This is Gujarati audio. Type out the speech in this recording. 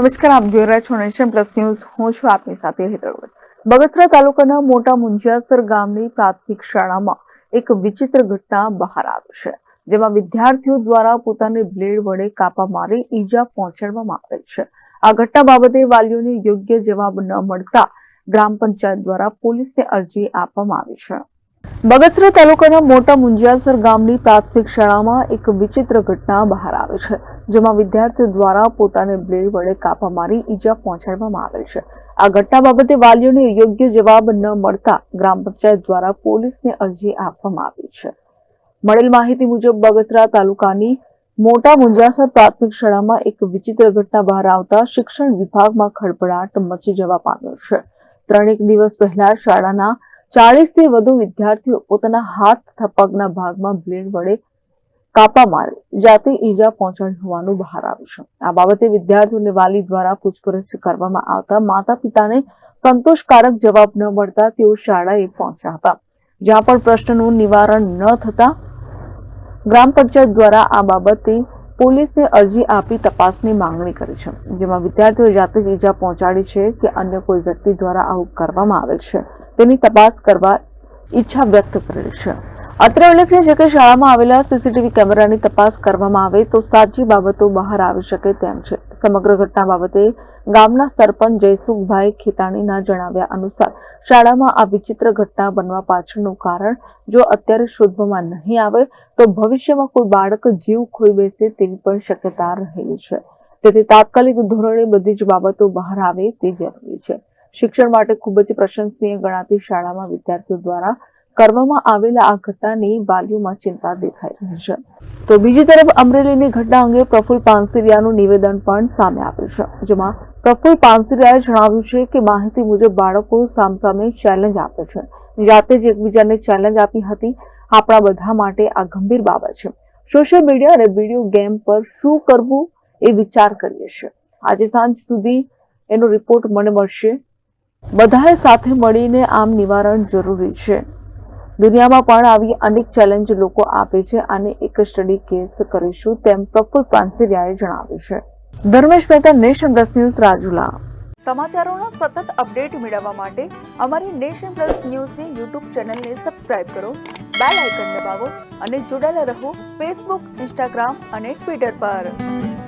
નમસ્કાર, આપ જોઈ રહ્યા છો નેશન પ્લસ ન્યૂઝ. હું છું આપની સાથે હેતલ બગસરા તાલુકાના મોટા મુંજિયાસર ગામની પ્રાથમિક શાળામાં એક વિચિત્ર ઘટના બહાર આવી છે, જેમાં વિદ્યાર્થીઓ દ્વારા પોતાને બ્લેડ વડે કાપા મારી ઈજા પહોંચાડવામાં આવેલ છે. આ ઘટના બાબતે વાલીઓને યોગ્ય જવાબ ન મળતા ગ્રામ પંચાયત દ્વારા પોલીસને અરજી આપવામાં આવી છે. બગસરા તાલુકાના મોટા મુંજિયાસર ગામની પ્રાથમિક શાળામાં એક વિચિત્ર ઘટના બહાર આવી છે જેમાં વિદ્યાર્થીઓ દ્વારા પોતાને બ્લેડ વડે કાપા મારી ઈજા પહોંચાડવામાં આવેલ છે. આ ઘટના બાબતે વાલીઓને યોગ્ય જવાબ ન મળતા ગ્રામ પંચાયત દ્વારા પોલીસને અરજી આપવામાં આવી છે. મળેલ માહિતી મુજબ બગસરા તાલુકાની મોટા મુંજાસર પ્રાથમિક શાળામાં એક વિચિત્ર ઘટના બહાર આવતા શિક્ષણ વિભાગમાં ખળભળાટ મચી જવા પામ્યો છે. ત્રણેક દિવસ પહેલા શાળાના ચાલીસથી વધુ વિદ્યાર્થીઓ પોતાના હાથ તથા ભાગમાં બ્લેડ વડે કાપા મારી, જાતે ઈજા પહોંચાડી હોવાનું બહાર આવ્યું છે. આ બાબતે વિદ્યાર્થીઓને વાલી દ્વારા પૂછપરછ કરવામાં આવતા માતા પિતાને સંતોષકારક જવાબ ન મળતા તેઓ શાળાએ પહોંચ્યા હતા. જ્યાં પણ પ્રશ્નનું નિવારણ ન થતા ગ્રામ પંચાયત દ્વારા આ બાબતે પોલીસને અરજી આપી તપાસની માંગણી કરી છે. જેમાં વિદ્યાર્થીઓ જાતે જ ઈજા પહોંચાડી છે કે અન્ય કોઈ વ્યક્તિ દ્વારા આવું કરવામાં આવેલ છે. તેની તપાસ કરવા ઈચ્છા વ્યક્ત કરેલ છે. અત્રે ઉલ્લેખનીય છે કે શાળામાં આવેલા સીસીટીવી કેમેરાની તપાસ કરવામાં આવે તો સાચી બાબતો બહાર આવી શકે તેમ છે. સમગ્ર ઘટના બાબતે ગામના સરપંચ જયસુખભાઈ ખેતાણીના જણાવ્યા અનુસાર શાળામાં આ વિચિત્ર ઘટના બનવા પાછળનું કારણ, જો અત્યારે શોધવામાં નહીં આવે, તો ભવિષ્યમાં કોઈ બાળક જીવ ખોઈ બેસે તેવી પણ શક્યતા રહેલી છે. તેથી તાત્કાલિક ધોરણે બધી જ બાબતો બહાર આવે તે જરૂરી છે. શિક્ષણ માટે ખૂબ જ પ્રશંસનીય ગણાતી શાળામાં વિદ્યાર્થીઓ દ્વારા કરવામાં આવેલા આ ઘટનાની વાલીઓમાં ચિંતા દેખાઈ રહી છે. તો બીજી તરફ અમરેલીની ઘટના અંગે પ્રફુલ પાનસરિયાનું નિવેદન પણ સામે આવ્યું છે, જેમાં પ્રફુલ પાનસરિયાએ જણાવ્યું છે કે માહિતી મુજબ બાળકો સામસામે ચેલેન્જ આપે છે. જાતે જ એકબીજાને ચેલેન્જ આપી હતી. આપણા બધા માટે આ ગંભીર બાબત છે. સોશિયલ મીડિયા અને વીડિયો ગેમ પર શું કરવું એ વિચાર કરીએ છીએ. આજે સાંજ સુધી એનો રિપોર્ટ મને મળશે. બધાએ સાથે મળીને આમ નિવારણ જરૂરી છે. દુનિયામાં પણ આવી અનેક ચેલેન્જ લોકો આપે છે અને એક સ્ટડી કેસ કરીશું તેમ પ્રફુલ પાનસિરિયાએ જણાવ્યું છે. Dharmesh Mehta, Nation Plus News, Rajula. સમાચારોના સતત અપડેટ મેળવવા માટે અમારી નેશન પ્લસ ન્યૂઝની યુટ્યુબ ચેનલને સબસ્ક્રાઇબ કરો, બેલ આઇકન દબાવો અને જોડાયેલા રહો ફેસબુક ઇન્સ્ટાગ્રામ અને ટ્વિટર પર.